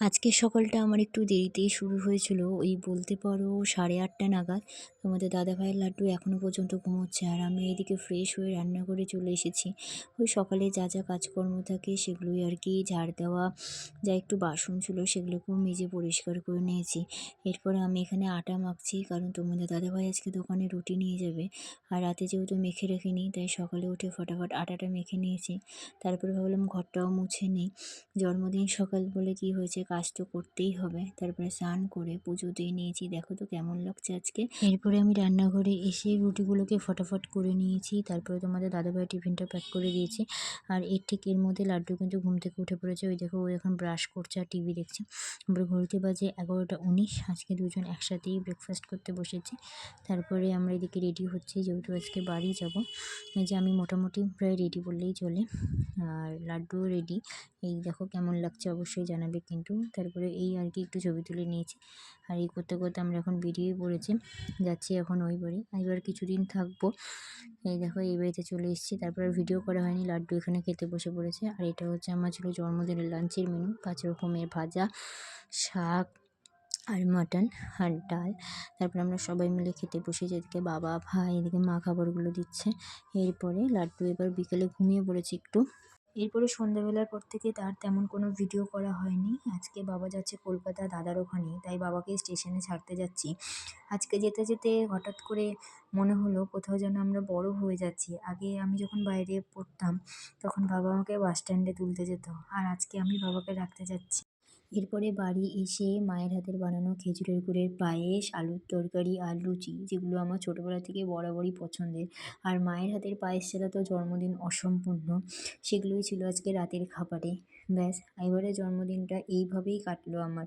আজকের সকালটা আমার একটু দেরিতেই শুরু হয়েছিল। ওই বলতে পারো সাড়ে আটটা নাগাদ তোমাদের দাদাভাইয়ের লাড্ডু এখনও পর্যন্ত ঘুমোচ্ছে আর আমি এদিকে ফ্রেশ হয়ে রান্না করে চলে এসেছি। ওই সকালে যা যা কাজকর্ম থাকে সেগুলোই আর কি ঝাড় দেওয়া, যা একটু বাসন ছিল সেগুলোকেও মেজে পরিষ্কার করে নিয়েছি। এরপরে আমি এখানে আটা মাখছি কারণ তোমাদের দাদাভাই আজকে দোকানে রুটি নিয়ে যাবে আর রাতে যেহেতু মেখে রেখে তাই সকালে উঠে ফটাফট আটাটা মেখে নিয়েছি। তারপরে ভাবলাম ঘরটাও মুছে নেই। জন্মদিন সকাল বলে কি হয়েছে কাজ তো করতেই হবে। তারপরে স্নান করে পুজো দিয়ে নিয়েছি। দেখো তো কেমন লাগছে আজকে। এরপরে আমি রান্নাঘরে এসে রুটিগুলোকে ফটাফট করে নিয়েছি। তারপরে তোমাদের দাদাভাই টিফিনটা প্যাক করে দিয়েছি। আর এর ঠিক এর মধ্যে লাড্ডু কিন্তু ঘুম থেকে উঠে পড়েছে। ওই দেখো, ও এখন ব্রাশ করছে আর টিভি দেখছে। আমরা ঘড়িতে বাজে এগারোটা উনিশ। আজকে দুজন একসাথেই ব্রেকফাস্ট করতে বসেছি। তারপরে আমরা এদিকে রেডি হচ্ছি। যেহেতু আজকে বাড়ি যাব, এই যে আমি মোটামুটি প্রায় রেডি বললেই চলে। আর লাড্ডুও রেডি এই দেখো কেমন লাগছে অবশ্যই জানাবে কিন্তু তারপরে এই আর কি একটু ছবি তুলে নিয়েছি। আর এই করতে করতে আমরা এখন বেরিয়ে পড়েছি, যাচ্ছি এখন ওই বাড়ি। এবার কিছুদিন থাকব। এই দেখো, এই বাড়িতে চলে এসেছি। তারপরে ভিডিও করা হয়নি, লাড্ডু এখানে খেতে বসে পড়েছে। আর এটা হচ্ছে আমার ছিল জন্মদিনের লাঞ্চের মেনু পাঁচ রকমের ভাজা, শাক আর মাটন আর ডাল। তারপর আমরা সবাই মিলে খেতে বসেছি, এদিকে বাবা, ভাই, এদিকে মা খাবারগুলো দিচ্ছে। এরপরে লাড্ডু এবার বিকেলে ঘুমিয়ে পড়েছি একটু। এরপরে সন্ধ্যাবেলার পর থেকে তার তেমন কোনো ভিডিও করা হয়নি। আজকে বাবা যাচ্ছে কলকাতা, দাদার ওখানে, তাই বাবাকে স্টেশনে ছাড়তে যাচ্ছি। আজকে যেতে যেতে হঠাৎ করে মনে হলো কোথাও যেন আমরা বড় হয়ে যাচ্ছি। আগে আমি যখন বাইরে পড়তাম, তখন বাবা আমাকে বাস স্ট্যান্ডে তুলতে যেত। আর আজকে আমি বাবাকে রাখতে যাচ্ছি। এরপরে বাড়ি এসে মায়ের হাতের বানানো খেজুরের গুড়ের পায়েস, আলুর তরকারি আর লুচি, যেগুলো আমার ছোটোবেলা থেকে বরাবরই পছন্দের। আর মায়ের হাতের পায়েস ছাড়া তো জন্মদিন অসম্পূর্ণ, সেগুলোই ছিল আজকে রাতের খাবারে। ব্যাস এবারে জন্মদিনটা এইভাবেই কাটলো আমার।